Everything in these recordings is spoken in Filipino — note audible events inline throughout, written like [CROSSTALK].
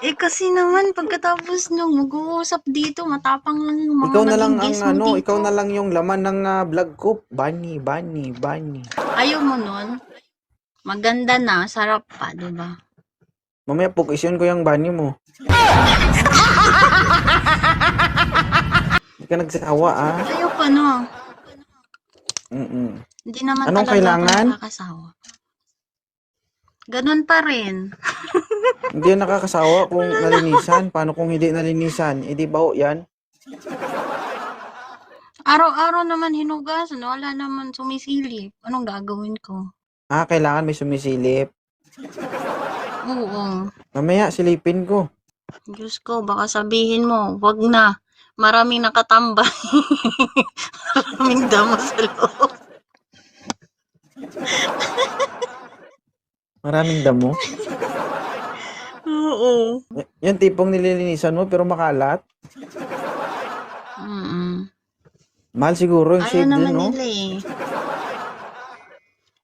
Eh kasi naman pagkatapos nung mag-uusap dito, matapang lang yung mga Ikaw na lang naging ang guest mo ano, dito. ikaw na lang yung laman ng ah, vlog ko. Bunny, bunny, bunny. Ayaw mo nun? Maganda na, sarap pa, di ba? Mamaya pukisyon ko yung bunny mo. Hindi ka nagsawa ah. Ayaw pa, no? Mm-mm. Hindi naman Anong talaga kailangan? ako nakakasawa. Ganon pa rin. [LAUGHS] Hindi yan nakakasawa kung nalinisan. Paano kung hindi nalinisan? Eh di ba ho yan? Araw-araw naman hinugasan, wala naman sumisilip. Anong gagawin ko? Ah, kailangan may sumisilip. Oo. Mamaya silipin ko. Diyos ko, baka sabihin mo, wag na. Maraming nakatambay. [LAUGHS] Maraming damo sa loob. Maraming damo. Oo. Y- Yan tipong nililinisan mo pero makalat. Mm-mm. Mahal siguro yung Ayaw shade naman din, no? nila eh.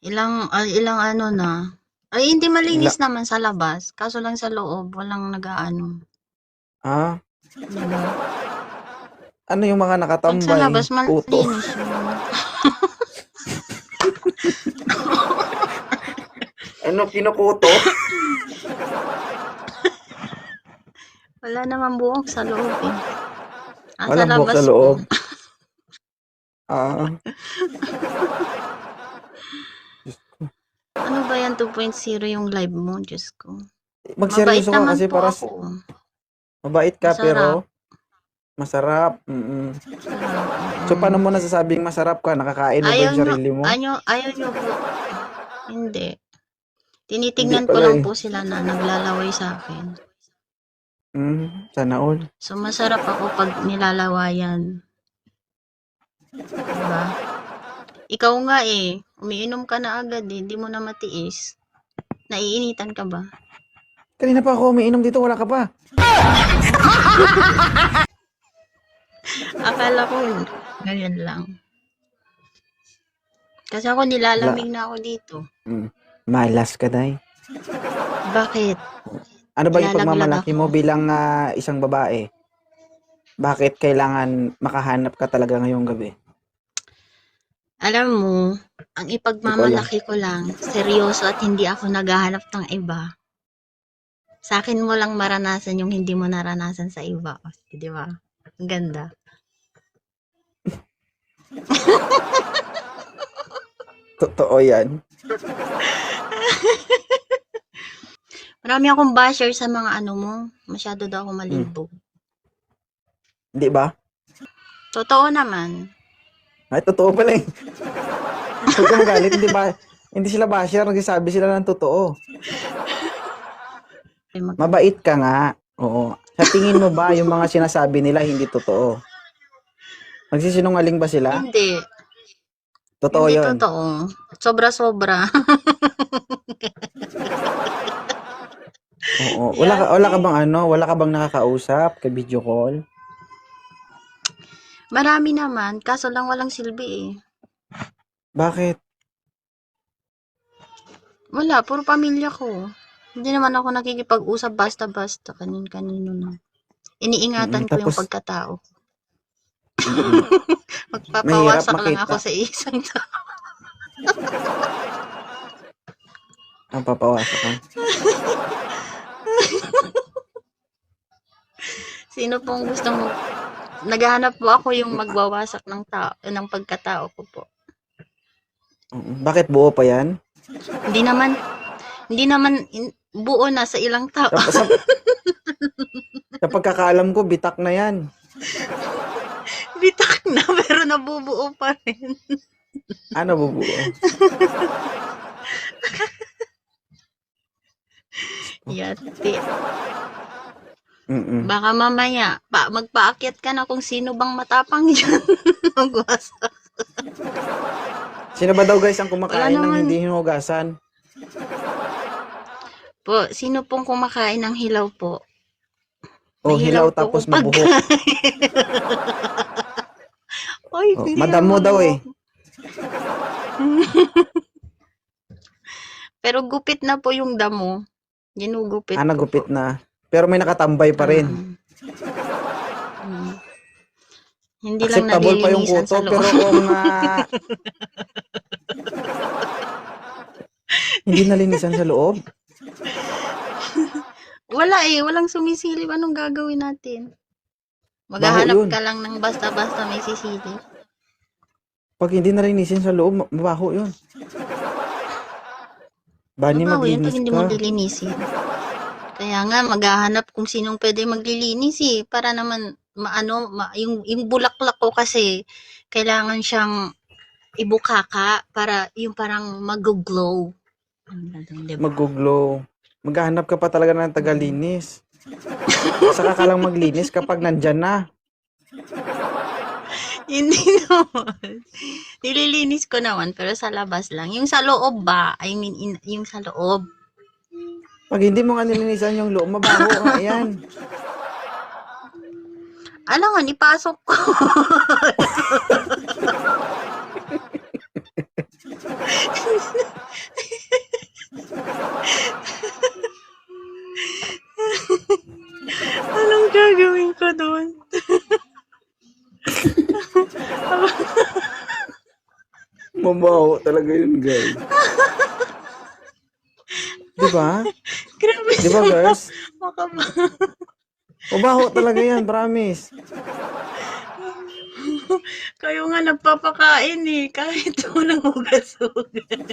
Ilang, ay, ilang ano na. Ay, hindi malinis naman sa labas. Kaso lang sa loob, walang nag-ano. Ah, Diba? ano yung mga Pag nakatambay? sa labas, Puto. malinis yun. [LAUGHS] [LAUGHS] Ano, kinukuto? [LAUGHS] Wala naman buhok sa loob eh. Ah, Walang buhok sa loob. [LAUGHS] Ah, Ano ba yan 2.0 yung live mo? Diyos ko. magseryoso ka kasi para ako. mabait ka Masarap. pero masarap. Mm-mm. So, paano mo nasasabing masarap ka? Nakakain mo ba ayaw yung sarili mo? Ayaw, ayaw nyo po. Hindi. Tinitingnan Hindi ko pala lang eh. po sila na naglalaway sa akin. Mm, sana all. So, masarap ako pag nilalawayan. Diba? Ikaw nga eh, umiinom ka na agad eh, hindi mo na matiis. Naiinitan ka ba? Kanina pa ako umiinom dito, wala ka pa. [LAUGHS] Akala ko, ganyan lang. Kasi ako nilalamig na ako dito. Mm. Malas ka, day. Bakit? Ano ba yung Lalaglag pagmamalaki ako. mo bilang ah, isang babae? Bakit kailangan makahanap ka talaga ngayong gabi? Alam mo, ang ipagmamalaki ko lang, seryoso at hindi ako naghahanap ng iba. Sa akin mo lang maranasan yung hindi mo naranasan sa iba. O, Di ba? Ang ganda. [LAUGHS] Totoo yan. [LAUGHS] Marami akong basher sa mga ano mo. Masyado daw ako malibog. Hindi ba? Totoo naman. Ay, totoo pala eh. Huwag ka magalit, hindi ba? Hindi sila basher, nagsasabi sila ng totoo. Mabait ka nga. Oo. Sa tingin mo ba yung mga sinasabi nila hindi totoo? Nagsisinungaling ba sila? Hindi. Totoo hindi yun. totoo. Sobra-sobra. [LAUGHS] Oo. Wala ka, wala ka bang ano? Wala ka bang nakakausap kay video call? Marami naman. Kaso lang walang silbi eh. Bakit? Wala, puro pamilya ko. Hindi naman ako nakikipag-usap basta-basta kanin-kanino na. Iniingatan Mm, ko yung tapos- pagkatao. Mm. [LAUGHS] Magpapawasak Mahirap lang makita. ako sa isang tao. Ang papawasak ka. [LAUGHS] [LAUGHS] Sino pong gusto mo? Naghahanap po ako yung magwawasak ng tao, ng pagkatao ko po. Oo. Bakit buo pa yan? Hindi naman, hindi naman in- buo na sa ilang tao. Sa, sa, [LAUGHS] sa pagkakaalam ko, bitak na yan. Bitak na, [LAUGHS] pero nabubuo pa rin. Ano bubuo? Yati. Mm-mm. Baka mamaya, pa, magpaakyat ka na kung sino bang matapang [LAUGHS] dyan. Magwasak. Sino ba daw guys ang kumakain Wala ng naman. hindi hinugasan? Po, sino pong kumakain ng hilaw po? O May hilaw po tapos kung mabuhok. Oy, [LAUGHS] Oh, hindi madam mo naman daw eh. [LAUGHS] Pero gupit na po yung damo. Ginugupit Ah, nagupit na. Pero may nakatambay pa rin. Mm. Hindi lang Acceptable pa yung nalilinisan kuto, sa loob. pero kung ah, [LAUGHS] hindi nalinisan sa loob. Wala eh, walang sumisilip. Anong gagawin natin? Maghahanap yun. ka lang ng basta-basta may sisilip. Pag hindi nalinisin sa loob, ma- mabaho yun. Bani Mabaho yun maglinis pag hindi ka. mo lilinisin. Kaya nga, maghahanap kung sinong pwede maglilinis eh. Para naman, maano, ma, yung, yung bulaklak ko kasi, kailangan siyang ibukaka para yung parang mag-glow. Ano diba? Mag-glow. Maghahanap ka pa talaga ng tagalinis. Saka ka lang maglinis kapag nandyan na. [LAUGHS] Hindi naman. Nililinis ko naman, pero sa labas lang. Yung sa loob ba? I mean, in, yung sa loob. Pag hindi mo nga nilinisan yung loob, mabaho nga yan. Alam nga, ipasok ko. [LAUGHS] Anong gagawin ko doon? Mabaho talaga yun, guys. Di ba? Grabe Di ba, girls? makaba. Mabaho talaga yan, promise. Kayo nga nagpapakain eh. Kahit walang hugas-hugas.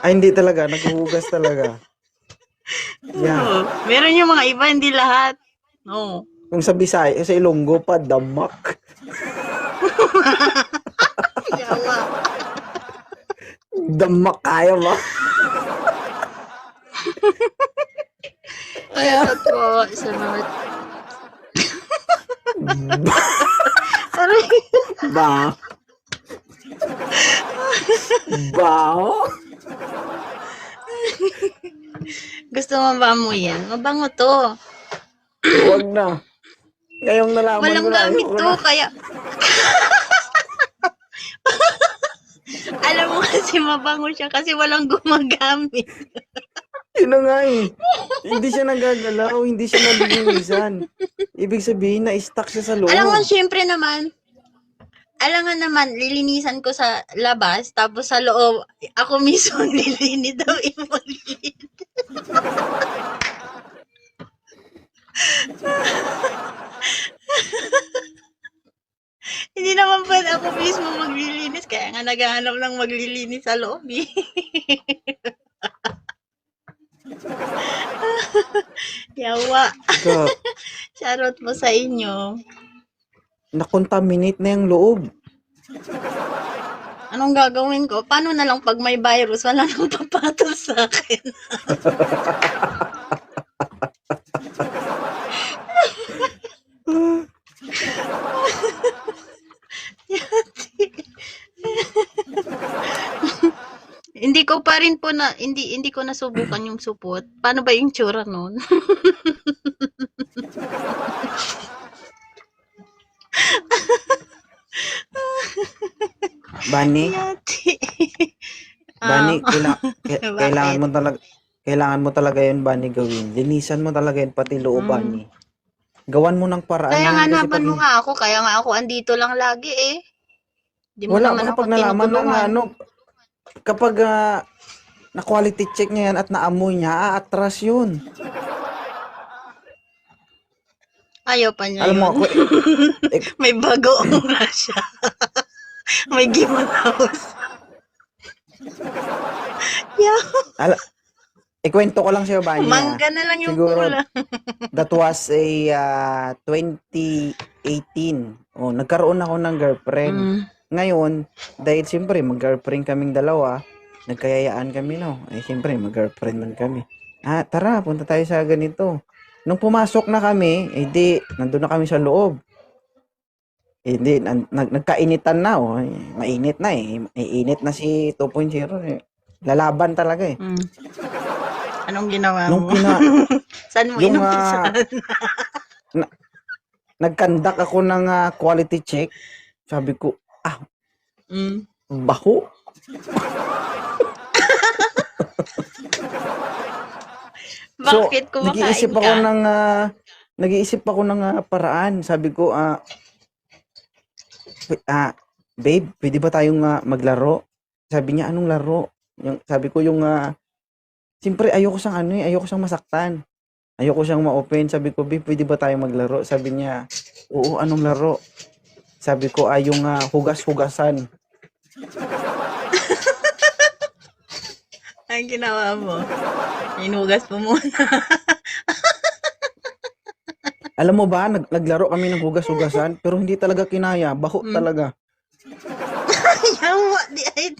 Ay, hindi talaga. Naghuhugas talaga. Yan. Oo. Meron yung mga iba, hindi lahat. Oo. Kung sa Bisaya, sa Ilonggo pa, damak. [LAUGHS] Yawa. Damak kaya ba? Kaya po sa mga... Aray. ba? Bao? Gusto mo ba mo yan? Mabango to. Huwag na. Ngayong nalaman Walang ko na. gamit ayoko to, na. kaya... Alam mo kasi mabango siya kasi walang gumagamit. [LAUGHS] Yun na nga eh. Hindi siya nagagalaw, hindi siya nalilinisan. Ibig sabihin na stuck siya sa loob. Alam mo, syempre naman, alam nga naman, lilinisan ko sa labas, tapos sa loob, ako mismo ang lilinis daw maglinis. [LAUGHS] Hindi naman pwede ako mismo maglilinis, kaya nga naghahanap ng maglilinis sa loob eh. [LAUGHS] Yawa, [LAUGHS] charot mo sa inyo. nakontaminate na yung loob. Anong gagawin ko? Paano na lang pag may virus, wala nang papatol sa akin? [LAUGHS] [LAUGHS] hindi ko pa rin po na, hindi, hindi ko nasubukan yung supot. Paano ba yung tsura nun? [LAUGHS] Bani, Yati. Bani, Ah, kaila- [LAUGHS] ka- Bakit? kailangan mo talaga kailangan mo talaga yun, Bani, gawin. Linisan mo talaga yun, pati loob, Mm. Bani. Gawan mo ng paraan. kaya nga naman pag- mo nga ako, kaya nga ako andito lang lagi eh. Di mo Wala naman mo ako kapag nalaman na tinutulungan. ano, kapag ah, na-quality check niya yan at naamoy niya, aatras yun. Ayaw pa niya Alam mo, yun. ako, eh, [LAUGHS] May bago nga siya. [LAUGHS] May given house. yeah, ala, ikwento ko lang sa'yo, Bani. ah. mangga na lang yung Siguro, kulang. [LAUGHS] That was a ah, 2018. Oh, nagkaroon ako ng girlfriend. Mm. Ngayon, dahil siyempre mag-girlfriend kaming dalawa, nagkayayaan kami, no? Eh, siyempre, mag-girlfriend man kami. Ah, tara, punta tayo sa ganito. Nung pumasok na kami, eh di, nandun na kami sa loob. Eh di, nag, nag- nagkainitan na, oh. Eh, mainit na eh. Mainit na si 2.0 eh. Lalaban talaga eh. Mm. Anong ginawa Nung mo? pina, [LAUGHS] Saan mo yung, inumpisahan? [LAUGHS] nagkandak ako ng ah, quality check, sabi ko, mm. baho. [LAUGHS] Bakit kumakain nag-iisip ka? ako ng ah, nag-iisip ako ng ah, paraan. Sabi ko, ah, "Pi- ah, babe, pwede ba tayong ah, maglaro? Sabi niya, anong laro? Yung, sabi ko yung, ah, siyempre ayoko siyang ano eh, ayoko siyang masaktan. Ayoko siyang ma-open. Sabi ko, babe, pwede ba tayong maglaro? Sabi niya, oo, anong laro? Sabi ko, ay yung ah, hugas-hugasan. [LAUGHS] Ang ginawa mo. Inugas mo muna. [LAUGHS] Alam mo ba, nag- naglaro kami ng hugas-hugasan, pero hindi talaga kinaya. Baho Hmm. talaga. [LAUGHS] Yawa, di ay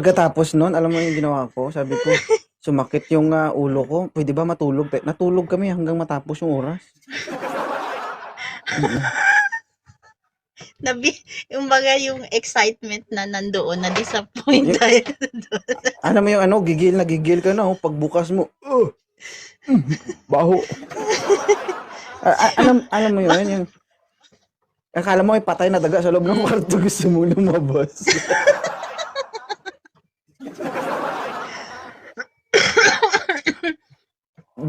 Pagkatapos nun, alam mo yung ginawa ko? Sabi ko, [LAUGHS] sumakit yung ah, ulo ko. Pwede ba matulog? Natulog kami hanggang matapos yung oras. Nabi, yung baga yung excitement na nandoon, na-disappoint tayo. [LAUGHS] Alam mo yung ano, gigil na gigil ka na. Oh, pagbukas mo, uh, mm, baho. A- a- alam, alam mo yun, yung akala mo ay patay na daga sa loob ng kwarto gusto mo lumabas. [LAUGHS]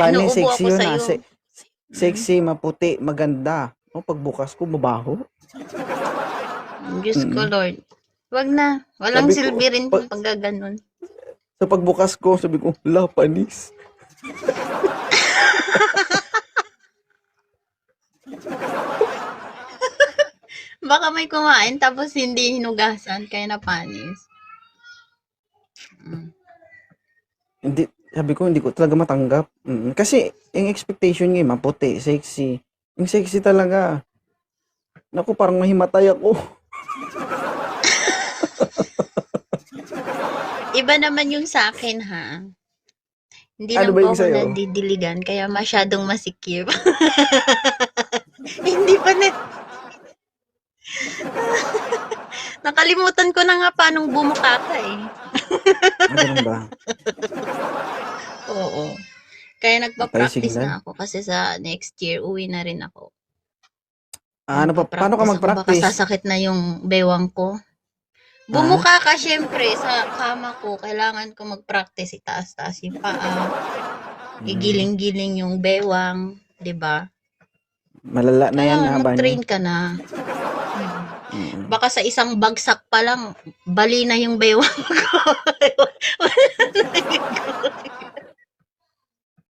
Bali, Inuubo sexy ako yun sa'yo. ah. Se- sexy, maputi, maganda. Oh, pagbukas ko, mabaho. Diyos ko, Mm. Lord. Wag na. Walang Sabi ko, silbi rin pag- pag gaganon. Sa pagbukas ko, sabi ko, la, panis. [LAUGHS] Baka may kumain tapos hindi hinugasan kaya napanis. Mm. Hindi, sabi ko, hindi ko talaga matanggap. Mm, Kasi, yung expectation niya, maputi, sexy. Yung sexy talaga. Naku, parang mahimatay ako. [LAUGHS] Iba naman yung sa akin, ha? Hindi Ano lang po ako nadidiligan, kaya masyadong masikip. [LAUGHS] Hindi pa na... [LAUGHS] Nakalimutan ko na nga paanong bumuka ka eh. Ganun ba? Oo. Kaya nagpa-practice na ako kasi sa next year, uwi na rin ako. Ah, ano pa, paano ka mag-practice? Baka sasakit na yung bewang ko. Bumuka ka syempre sa kama ko. Kailangan ko mag-practice. Itaas-taas yung paa. Mm, Igiling-giling yung bewang. 'di ba? Malala na yan, Kaya ha, Bani? mag-train ka na. Hmm. Mm. Baka sa isang bagsak pa lang, bali na yung bewang ko. [LAUGHS] Wala na yung